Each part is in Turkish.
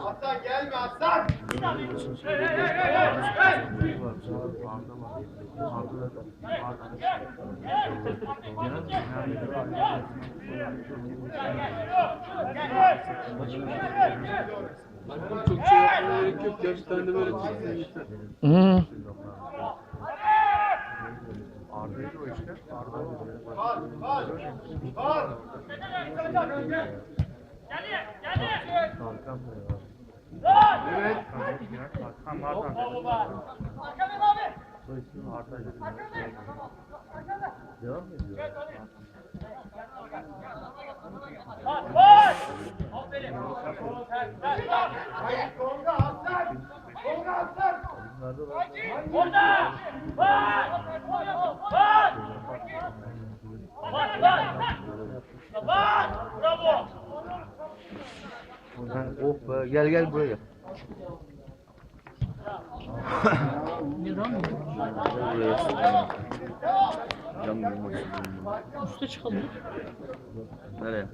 Aslan gelme aslan. Çok şey yapmaya gerek yok. Gerçekten de böyle çizsin yeter. Hı. Var var var. Hayır Tolga aslan. Tolga aslan. Orada! Var! Var! Var! Var! Var! Bravo! Oh be gel gel buraya. Üste çıkalım. Nereye?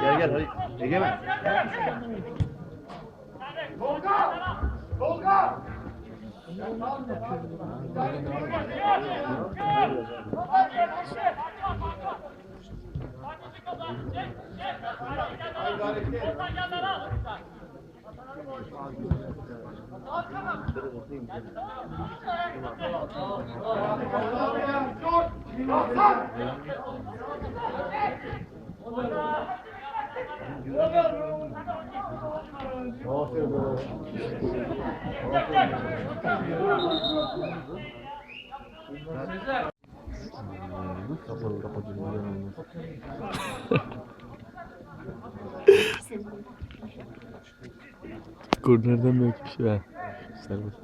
Gel gel hadi. Egemen. Tolga. Tolga. Hasan! Aslan. Kornerden belki bir şey var. Serbest.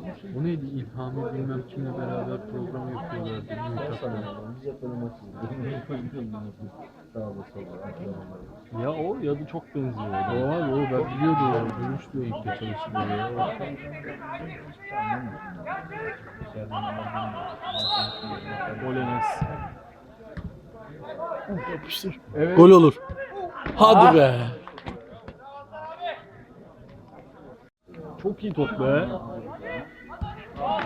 Bu neydi? İlhami bilmem kimle beraber program yapıyorlardı. Biz yapalım Ya o ya da çok benziyor. O abi o ben biliyordum o. Gümüş bir ekipte çalışıyor ya. Olenes. Yapıştır. Evet. Gol olur. Hadi be. Çok iyi top be.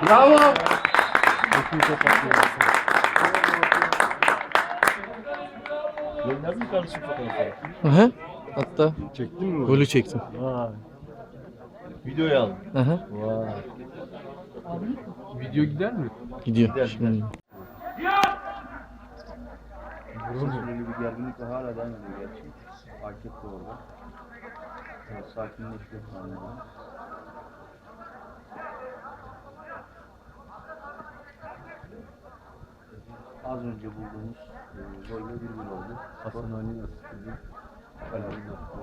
Bravo. Gönderdin mi kardeşim fotoğrafı? Hı Hatta Çektin mi? golü çektim. Vay. Videoyu. Hı hı. Vay. Video gider mi? Gidiyor. Şimdi. Böyle bir gerginlik de hala devam ediyor gerçi. Fark etti orada. Evet, Az önce bulduğumuz e, golle 1-1 oldu. Hasan Ali nasıl?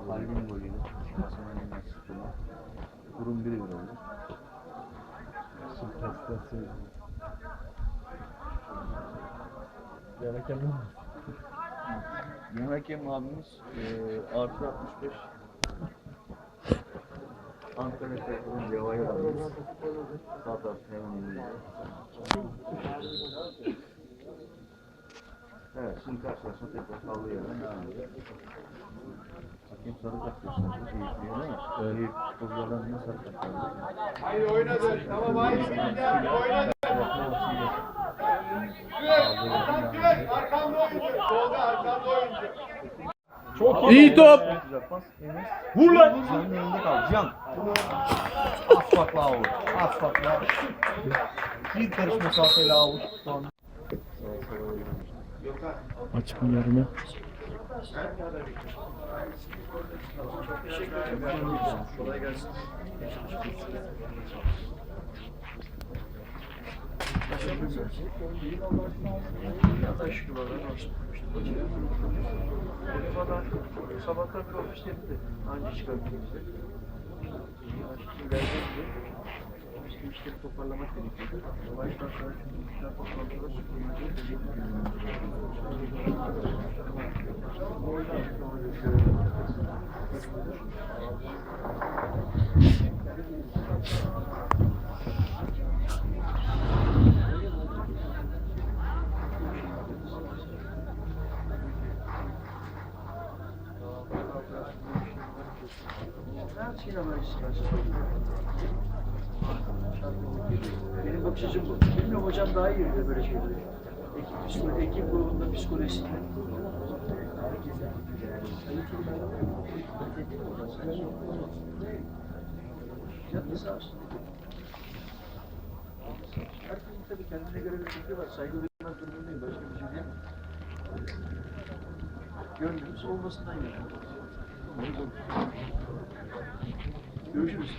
Kalbin golüyle Hasan Ali'nin asistini. Durum 1-1 oldu. Yeni hakem abimiz e, artı 65 Ankara Cevahir abimiz sağ tarafta hemen. Evet şimdi karşılaşma tekrar kaldığı yerden devam ediyor. Gösterdi. Keyifli değil mi? Evet. Futbolculardan yine sarı kart geldi. Hayır oynadı. Tamam hayır. Oynadı. Çok İyi top. Vur lan. Cihan'ın önünde kaldı. Cihan. Asfakla avut. Asfakla. Bir karış mesafeyle avut. Maç bu yarına. Yuvarlanır. Sabah, sabahtan bir. Anca çıkarttım bize. Şimdi geldiğimde işte işleri toparlamak gerekiyordu. Baştan sonra çünkü işler toplantıda süpürmece Her şeyin ama istersen. Benim bakış açım bu. Bilmiyorum hocam daha iyi biliyor böyle şeyleri. Ekip, psikolo- ekip grubunda psikolojisi. Canı sağ olsun. Herkesin tabii kendine göre bir fikri var. Saygı duymak durumundayım. Başka bir şey değil. Gönlümüz olmasından yana. Görüşürüz.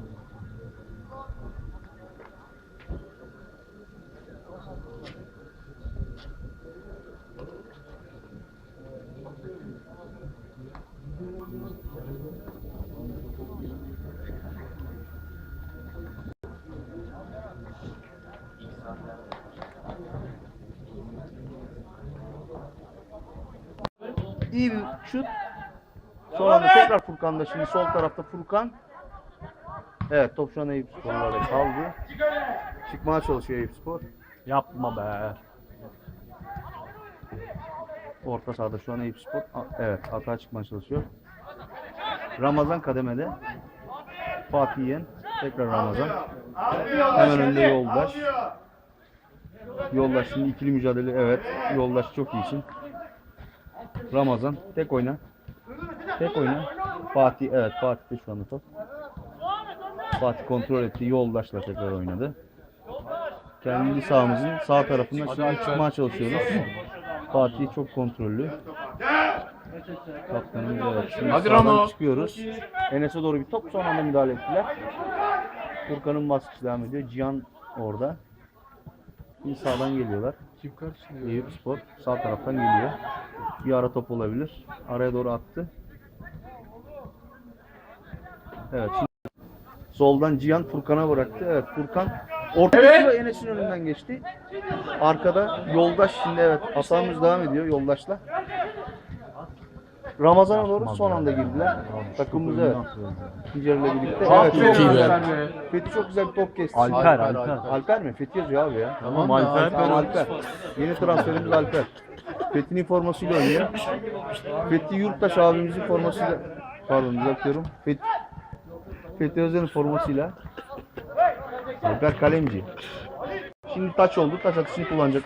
İyi bir şut. Sonra da tekrar Furkan'da şimdi sol tarafta Furkan. Evet top şu an Eyüp Spor'larda kaldı. Çıkmaya çalışıyor Eyüp Spor. Yapma be. Orta sahada şu an Eyüp Spor. Evet hata çıkmaya çalışıyor. Ramazan kademede. Fatih Yen. Tekrar Ramazan. Hemen önde Yoldaş. Yoldaş şimdi ikili mücadele. Evet. Yoldaş çok iyisin. Ramazan. Tek oyna. Tek oyna. Fatih. Evet Fatih de şu anda top. Fatih kontrol etti. Yoldaşla tekrar oynadı. Kendi sahamızın sağ tarafından şimdi çıkmaya çalışıyoruz. Fatih çok kontrollü. Kaptanımız evet. Şimdi Hadi Ramo. çıkıyoruz. Enes'e doğru bir top son anda müdahale ettiler. Furkan'ın baskısı devam ediyor. Cihan orada. Şimdi sağdan geliyorlar. Kim karşılıyor? Eyüp Spor sağ taraftan geliyor. Bir ara top olabilir. Araya doğru attı. Evet şimdi soldan Cihan Furkan'a bıraktı. Evet Furkan orta evet. Enes'in önünden geçti. Arkada Yoldaş şimdi evet hatamız devam ediyor Yoldaş'la. Ramazan'a doğru son anda girdiler. Takımımız evet. Birlikte. Evet, çok iyi be. Fethi çok güzel bir top kesti. Alper, Alper. Alper mi? Fethi yazıyor abi ya. Tamam, Alper. Tamam, Alper. Yeni transferimiz Alper. Fethi'nin formasıyla oynuyor. Fethi Yurttaş abimizin formasıyla pardon düzeltiyorum. Fethi, Fethi Özden'in formasıyla Alper Kalemci. Şimdi taç oldu. Taç atışını kullanacak.